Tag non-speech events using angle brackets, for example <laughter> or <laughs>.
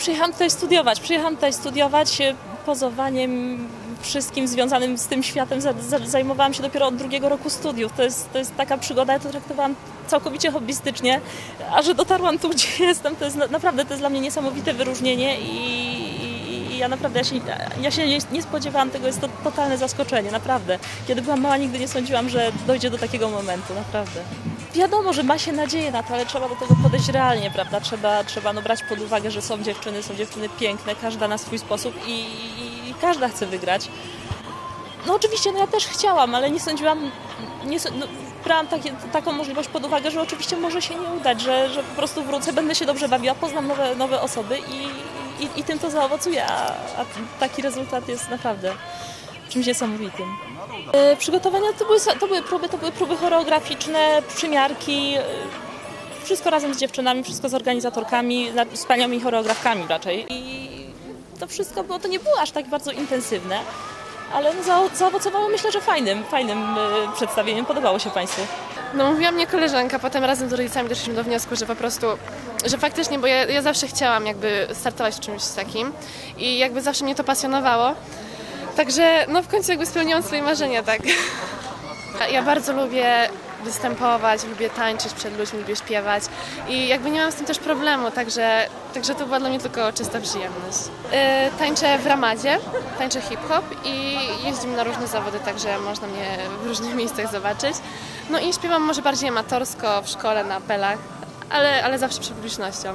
przyjechałam tutaj studiować. Przyjechałam tutaj studiować e, pozowaniem, wszystkim związanym z tym światem. Za, za, zajmowałam się dopiero od drugiego roku studiów. To jest, to jest taka przygoda, ja to traktowałam całkowicie hobbystycznie, a że dotarłam tu, <laughs> gdzie jestem, to jest na- naprawdę to jest dla mnie niesamowite wyróżnienie i ja naprawdę, ja się, ja się nie, nie spodziewałam tego, jest to totalne zaskoczenie, naprawdę. Kiedy byłam mała, nigdy nie sądziłam, że dojdzie do takiego momentu, naprawdę. Wiadomo, że ma się nadzieję na to, ale trzeba do tego podejść realnie, prawda? Trzeba, trzeba no, brać pod uwagę, że są dziewczyny, są dziewczyny piękne, każda na swój sposób i, i, i każda chce wygrać. No oczywiście, no ja też chciałam, ale nie sądziłam, nie, no, brałam takie, taką możliwość pod uwagę, że oczywiście może się nie udać, że, że po prostu wrócę, będę się dobrze bawiła, poznam nowe, nowe osoby i, i, i tym to zaowocuje, a, a taki rezultat jest naprawdę czymś niesamowitym. E, Przygotowania to były, to były próby, to były próby choreograficzne, przymiarki, e, wszystko razem z dziewczynami, wszystko z organizatorkami, z paniami choreografkami raczej. I to wszystko było, to nie było aż tak bardzo intensywne, ale no za, zaowocowało myślę, że fajnym, fajnym e, przedstawieniem. Podobało się Państwu. No mówiła mnie koleżanka, potem razem z rodzicami doszliśmy do wniosku, że po prostu, że faktycznie, bo ja, ja zawsze chciałam jakby startować w czymś takim i jakby zawsze mnie to pasjonowało. Także no w końcu jakby spełniłam swoje marzenia, tak. Ja bardzo lubię występować, lubię tańczyć przed ludźmi, lubię śpiewać i jakby nie mam z tym też problemu, także, także to była dla mnie tylko czysta przyjemność. Yy, tańczę w Ramadzie, tańczę hip-hop i jeździmy na różne zawody, także można mnie w różnych miejscach zobaczyć. No i śpiewam może bardziej amatorsko w szkole, na apelach, ale, ale zawsze przed publicznością.